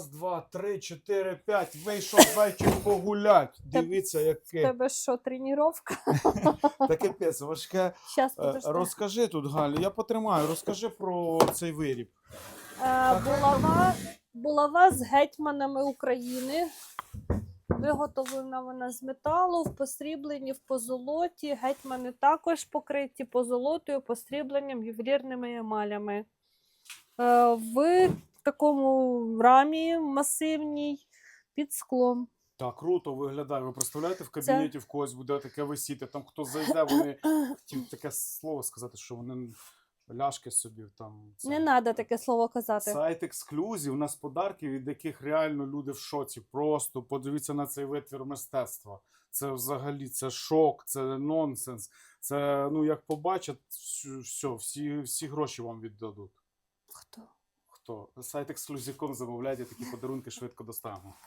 Раз, два, три, чотири, п'ять. Вийшов зайчик погулять. Дивіться, У яке. тебе що, тренування? Таке пеце важке. Щас, Е, подожди. Розкажи тут, Галя, я потримаю, розкажи про цей виріб. Е, булава, булава з гетьманами України. Виготовлена вона з металу, в посрібленні, в позолоті. Гетьмани також покриті позолотою, посрібленням, ювелірними емалями. Е, в такому рамі масивній під склом. Так, круто виглядає. Ви представляєте, в кабінеті в когось буде таке висіти, там хто зайде, вони хотів таке слово сказати, що вони ляшки собі там. це. Не треба таке слово казати. Сайт ексклюзів, у нас подарки, від яких реально люди в шоці. Просто подивіться на цей витвір мистецтва. Це взагалі це шок, це нонсенс. Це ну як побачать, все, всі, всі гроші вам віддадуть. Хто? Хто? Сайт ексклюзіком замовляйте такі подарунки швидко доставимо.